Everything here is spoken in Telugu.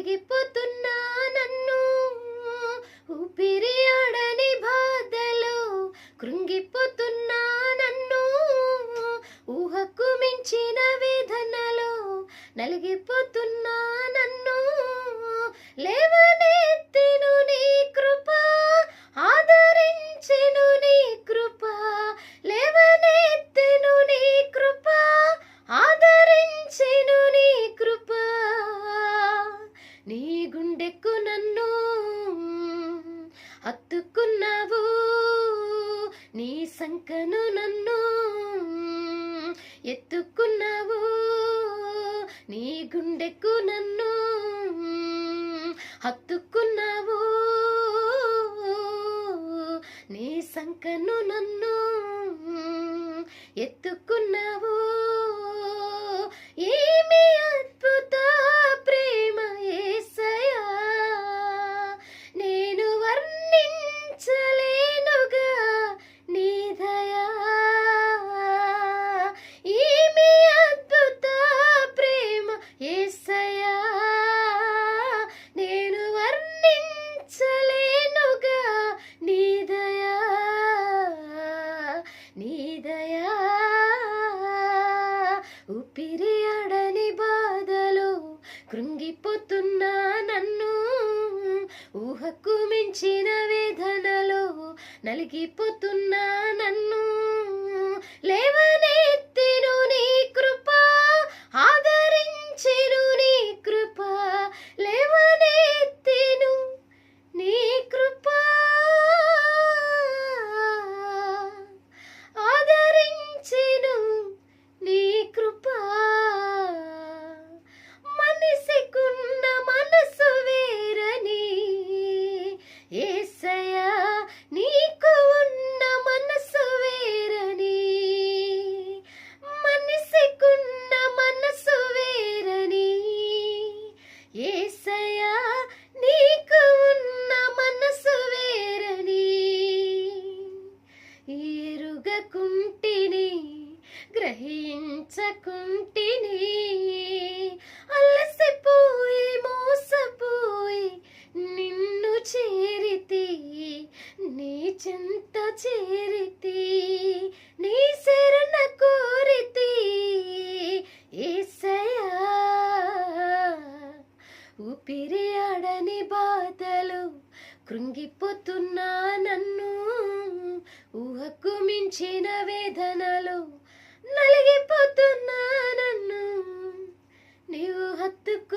నలిగిపోతున్నా నన్ను ఊపిరి అడని బాధలో కృంగిపోతున్నా నన్ను ఊహకు మించిన వేదనలో నలిగిపోతున్నా హత్తుకున్నావు. నీ సంకను నన్ను ఎత్తుకున్నావు. నీ గుండెకు నన్ను హత్తుకున్నావు. నీ సంకను నన్ను ఎత్తుకున్నావు. ఊహకు మించిన వేదనలో నలిగిపోతున్నా నన్ను. లేవనెత్తెను ఏసయా నీకు ఉన్న మనసు వేరని ఎరుగకుంటిని గ్రహించకుంటిని అలసిపోయి మోసపోయి నిన్ను చేరితే నీ చెంత చేరితే. ఆడని బాధలు కృంగిపోతున్నా నన్ను. ఊహకు మించిన వేదనలు నలిగిపోతున్నా నన్ను. నీవు హత్తుకున్నా